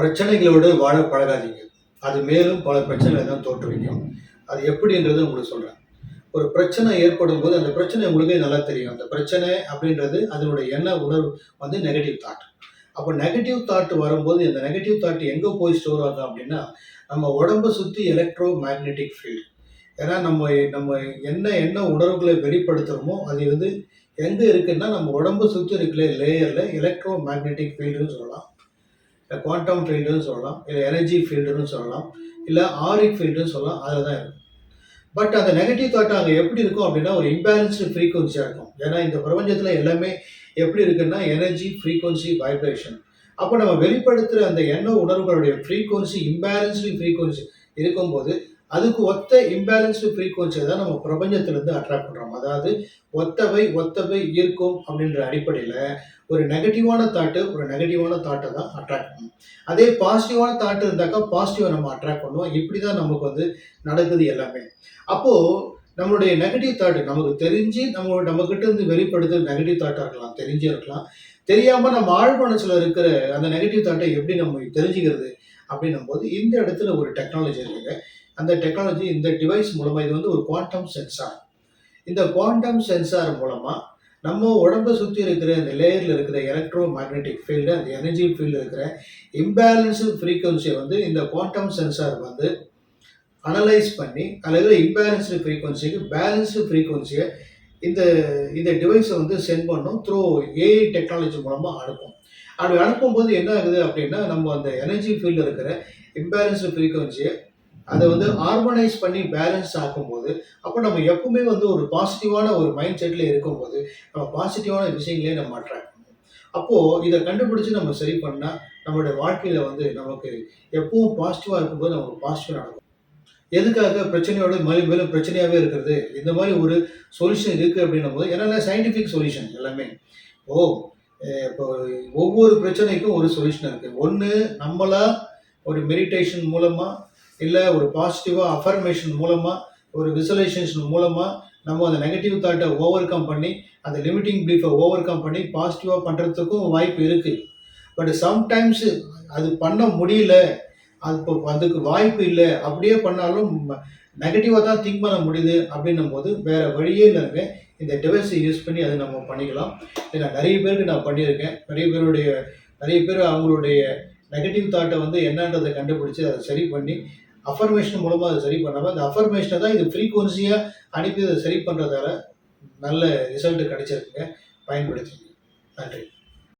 பிரச்சனைகளோடு வாழ பழகாதீங்க. அது மேலும் பல பிரச்சனைகளை தான் தோற்றுவிக்கும் அது எப்படின்றது உங்களுக்கு சொல்கிறேன் ஒரு பிரச்சனை ஏற்படும் போது அந்த பிரச்சனை உங்களுக்கே நல்லா தெரியும். அந்த பிரச்சனை அப்படின்றது அதனுடைய எண்ண உணர்வு வந்து நெகட்டிவ் தாட் அப்போ நெகட்டிவ் தாட் வரும்போது இந்த நெகட்டிவ் தாட் எங்கே போய் ஸ்டோர் ஆகும் அப்படின்னா நம்ம உடம்பை சுற்றி எலக்ட்ரோ மேக்னெட்டிக் ஃபீல்டு ஏன்னா நம்ம நம்ம என்ன என்ன உணர்வுகளை வெளிப்படுத்துகிறோமோ அது வந்து எங்கே இருக்குன்னா நம்ம உடம்பு சுற்றி இருக்கிற லேயரில் எலக்ட்ரோ மேக்னெட்டிக் ஃபீல்டுன்னு சொல்லலாம். இல்லை குவாண்டம் ஃபீல்டுன்னு சொல்லலாம் இல்லை எனர்ஜி ஃபீல்டுன்னு சொல்லலாம் இல்லை ஆரிக் ஃபீல்டுன்னு சொல்லலாம் அதில் தான் இருக்கும் பட் அந்த நெகட்டிவ் தாட் அங்கே எப்படி இருக்கும் அப்படின்னா ஒரு இம்பேலன்ஸ்டு ஃப்ரீக்குவன்சியாக இருக்கும். ஏன்னா இந்த பிரபஞ்சத்தில் எல்லாமே எப்படி இருக்குன்னா எனர்ஜி ஃப்ரீக்குவன்சி வைப்ரேஷன் அப்போ நம்ம வெளிப்படுத்துகிற அந்த எண்ண உணர்வுகளுடைய ஃப்ரீக்குவன்சி இம்பேலன்ஸ்டு ஃப்ரீக்குவன்சி இருக்கும்போது அதுக்கு ஒத்த இம்பேலன்ஸ்டு ஃப்ரீக்குவன்சியை தான் நம்ம பிரபஞ்சத்திலேருந்து அட்ராக்ட் பண்ணுறோம் அதாவது ஒத்தவை ஒத்தவை ஈர்க்கும் அப்படின்ற அடிப்படையில் ஒரு நெகட்டிவான தாட்டு ஒரு நெகட்டிவான தாட்டை தான் அட்ராக்ட் பண்ணும். அதே பாசிட்டிவான தாட்டு இருந்தாக்கா பாசிட்டிவை நம்ம அட்ராக்ட் பண்ணுவோம். இப்படி தான் நமக்கு வந்து நடக்குது எல்லாமே. அப்போது நம்மளுடைய நெகட்டிவ் தாட்டு நமக்கு தெரிஞ்சு நம்ம நம்மக்கிட்ட இருந்து வெளிப்படுத்துகிற நெகட்டிவ் தாட்டாக இருக்கலாம் தெரிஞ்சே இருக்கலாம். தெரியாமல் நம்ம ஆழ் மனசில் இருக்கிற அந்த நெகட்டிவ் தாட்டை எப்படி நம்ம தெரிஞ்சுக்கிறது அப்படின்னும் போது இந்த இடத்துல ஒரு டெக்னாலஜி இருக்குங்க. அந்த டெக்னாலஜி இந்த டிவைஸ் மூலமாக இது வந்து ஒரு குவாண்டம் சென்சார் இந்த குவாண்டம் சென்சார் மூலமாக நம்ம உடம்பை சுற்றி இருக்கிற இந்த லேயரில் இருக்கிற எலக்ட்ரோ மேக்னெட்டிக் ஃபீல்டு அந்த எனர்ஜி ஃபீல்டு இருக்கிற இம்பேலன்ஸு ஃப்ரீக்குவன்சியை வந்து இந்த குவாண்டம் சென்சார் வந்து அனலைஸ் பண்ணி அதில் இம்பேலன்ஸ்டு ஃப்ரீக்குவன்சிக்கு பேலன்ஸ்டு ஃப்ரீக்குவன்சியை இந்த இந்த டிவைஸை வந்து சென்ட் பண்ணும் த்ரூ ஏஐ டெக்னாலஜி மூலமாக அனுப்பும். அப்படி அனுப்பும்போது என்ன ஆகுது அப்படின்னா நம்ம அந்த எனர்ஜி ஃபீல்டில் இருக்கிற இம்பேலன்ஸ்டு ஃப்ரீக்குவன்சியை அதை வந்து ஹார்மனைஸ் பண்ணி பேலன்ஸ் ஆக்கும்போது அப்போ நம்ம எப்பவுமே வந்து ஒரு பாசிட்டிவான ஒரு மைண்ட் செட்டில் இருக்கும்போது நம்ம பாசிட்டிவான விஷயங்களே நம்ம அட்ராக்ட் பண்ணுவோம். அப்போது இதை கண்டுபிடிச்சி நம்ம சரி பண்ணால் நம்மளுடைய வாழ்க்கையில் வந்து நமக்கு எப்பவும் பாசிட்டிவாக இருக்கும்போது நமக்கு பாசிட்டிவாக நடக்கும். எதுக்காக பிரச்சனையோட மேலும் மேலும் பிரச்சனையாகவே இருக்கிறது? இந்த மாதிரி ஒரு சொல்யூஷன் இருக்குது அப்படின்னும் போது ஏன்னா சயின்டிஃபிக் சொல்யூஷன் எல்லாமே. ஓ இப்போ ஒவ்வொரு பிரச்சனைக்கும் ஒரு சொல்யூஷன் இருக்குது ஒன்று நம்மளா ஒரு மெடிடேஷன் மூலமாக இல்லை ஒரு பாசிட்டிவாக அஃபர்மேஷன் மூலமாக ஒரு விசுவலைசேஷன் மூலமாக நம்ம அந்த நெகட்டிவ் தாட்டை ஓவர் கம் பண்ணி அந்த லிமிட்டிங் பிலீஃபை ஓவர் கம் பண்ணி பாசிட்டிவாக பண்ணுறதுக்கும் வாய்ப்பு இருக்குது பட் சம்டைம்ஸு அது பண்ண முடியல அது இப்போ அதுக்கு வாய்ப்பு இல்லை அப்படியே பண்ணாலும் நெகட்டிவாக தான் திங்க் பண்ண முடியுது அப்படின்னும் போது வேறு வழியே இல்லைங்க. இந்த டிவைஸை யூஸ் பண்ணி அதை நம்ம பண்ணிக்கலாம். ஏன்னா நிறைய பேருக்கு நான் பண்ணியிருக்கேன். நிறைய பேருடைய நிறைய பேர் அவங்களுடைய நெகட்டிவ் தாட்டை வந்து என்னன்றதை கண்டுபிடிச்சி அதை சரி பண்ணி அஃபர்மேஷன் மூலமாக அதை சரி பண்ணாமல் அந்த அஃபர்மேஷனை தான் இது ஃப்ரீக்குவன்சியாக அனுப்பி அதை சரி பண்ணுறதால நல்ல ரிசல்ட் கிடைச்சிருக்குங்க. பயன்படுத்திங்க நன்றி.